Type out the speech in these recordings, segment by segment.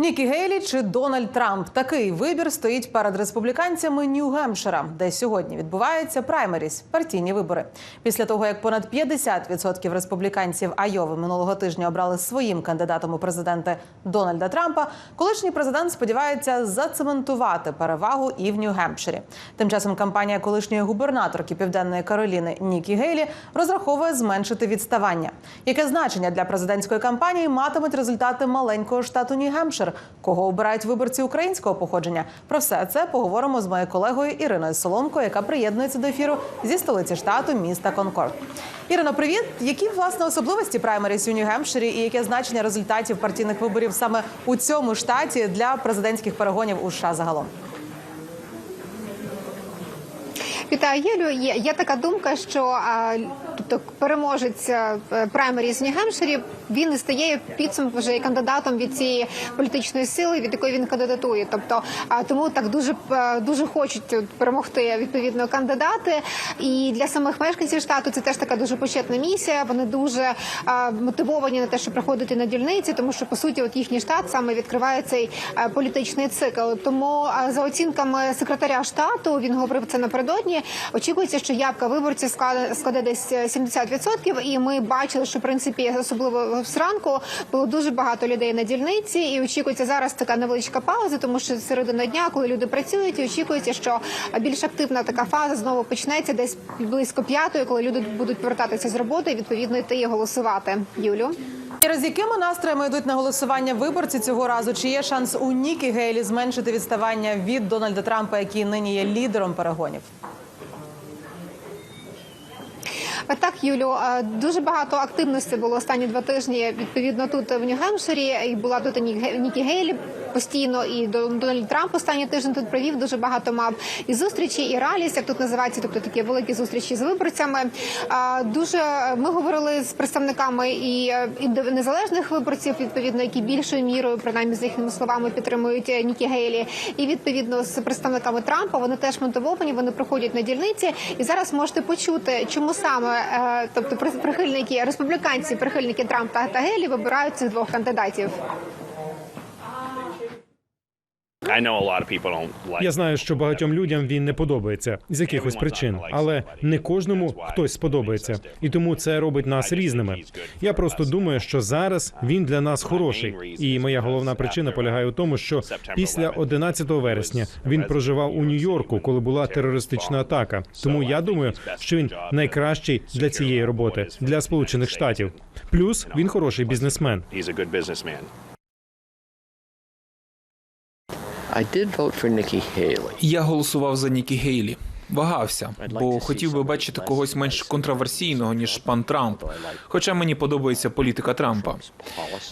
Нікі Гейлі чи Дональд Трамп такий вибір стоїть перед республіканцями Нью-Гемпшира, де сьогодні відбувається праймеріс партійні вибори. Після того як понад 50% республіканців Айови минулого тижня обрали своїм кандидатом у президенти Дональда Трампа, колишній президент сподівається зацементувати перевагу і в Нью-Гемпширі. Тим часом кампанія колишньої губернаторки Південної Кароліни Нікі Гейлі розраховує зменшити відставання. Яке значення для президентської кампанії матимуть результати маленького штату Нью-Гемпшир? Кого обирають виборці українського походження? Про все це поговоримо з моєю колегою Іриною Соломко, яка приєднується до ефіру зі столиці штату міста Конкорд. Ірино, привіт! Які власне особливості праймеріс у Нью-Гемпширі і яке значення результатів партійних виборів саме у цьому штаті для президентських перегонів у США загалом? Вітаю, Юлю. Є, є така думка, що а, тобто переможець е, праймеріз в Нью-Гемпширі, він і стає підсумком вже кандидатом від цієї політичної сили, від якої він кандидатує. Тобто, а, тому так дуже е, дуже хочуть перемогти відповідно кандидати. І для самих мешканців штату це теж така дуже почетна місія. Вони дуже а, мотивовані на те, щоб приходити на дільниці, тому що по суті, от їхній штат саме відкриває цей е, політичний цикл. Тому а, за оцінками секретаря штату він говорив це напередодні. Очікується, що явка виборців складе, десь 70%. І ми бачили, що в принципі особливо зранку було дуже багато людей на дільниці, і очікується зараз така невеличка пауза, тому що середина дня, коли люди працюють, і очікується, що більш активна така фаза знову почнеться десь близько п'ятої, коли люди будуть повертатися з роботи відповідно йти і голосувати. Юлю. І з якими настроями йдуть на голосування виборці цього разу? Чи є шанс у Нікі Гейлі зменшити відставання від Дональда Трампа, який нині є лідером перегонів? Так, Юлю, дуже багато активності було останні два тижні. Відповідно, тут в Нью-Гемширі, і була тут Нікі Гейлі постійно, і Дон- Дональд Трамп останній тиждень тут провів дуже багато мав і зустрічі, і раліс, як тут називається, тобто такі великі зустрічі з виборцями. Е, Дуже ми говорили з представниками і, е, і незалежних виборців, відповідно, які більшою мірою, принаймні за їхніми словами, підтримують е, Нікі Гейлі, і відповідно з представниками Трампа. Вони теж мотивовані, вони проходять на дільниці. І зараз можете почути, чому саме е, тобто при- прихильники республіканці, прихильники Трампа та Гейлі вибирають цих двох кандидатів. Я знаю, що багатьом людям він не подобається з якихось причин, але не кожному хтось сподобається, і тому це робить нас різними. Я просто думаю, що зараз він для нас хороший. І моя головна причина полягає у тому, що після 11 вересня він проживав у Нью-Йорку, коли була терористична атака. Тому я думаю, що він найкращий для цієї роботи для Сполучених Штатів. Плюс він хороший бізнесмен. Я голосував за Нікі Гейлі. Вагався, бо хотів би бачити когось менш контроверсійного ніж пан Трамп. Хоча мені подобається політика Трампа.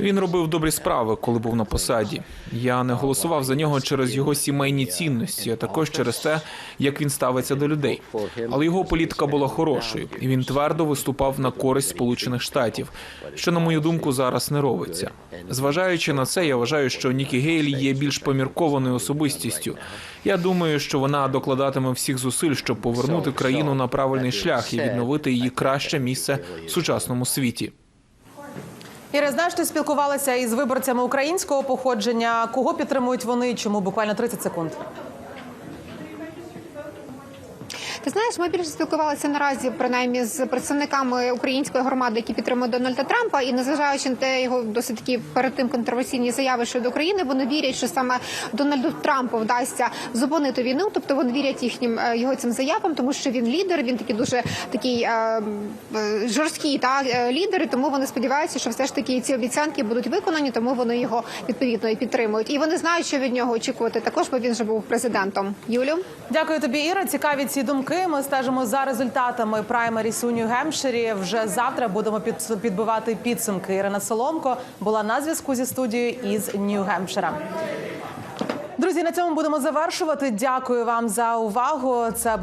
Він робив добрі справи, коли був на посаді. Я не голосував за нього через його сімейні цінності, а також через те, як він ставиться до людей. Але його політика була хорошою, і він твердо виступав на користь Сполучених Штатів, що на мою думку зараз не робиться. Зважаючи на це, я вважаю, що Нікі Гейлі є більш поміркованою особистістю. Я думаю, що вона докладатиме всіх зусиль, щоб повернути країну на правильний шлях і відновити її краще місце в сучасному світі. Іра, знаєш, ти спілкувалася із виборцями українського походження. Кого підтримують вони? Чому буквально 30 секунд? Ти знаєш, ми більше спілкувалися наразі принаймні з представниками української громади, які підтримують Дональда Трампа, і незважаючи на те його досить такі перед тим контроверсійні заяви щодо України, вони вірять, що саме Дональду Трампу вдасться зупинити війну. Тобто вони вірять їхнім е, його цим заявам, тому що він лідер. Він такий дуже такий е, е, жорсткий та е, лідер. І тому вони сподіваються, що все ж таки ці обіцянки будуть виконані, тому вони його відповідно і підтримують. І вони знають, що від нього очікувати. Також бо він вже був президентом. Юлю. Дякую тобі, Іра. Цікаві ці думки. Ми стежимо за результатами праймеріс у Нью-Гемпширі. Вже завтра будемо підбивати підсумки. Ірина Соломко була на зв'язку зі студією із Нью-Гемпшира. Друзі, на цьому будемо завершувати. Дякую вам за увагу. Це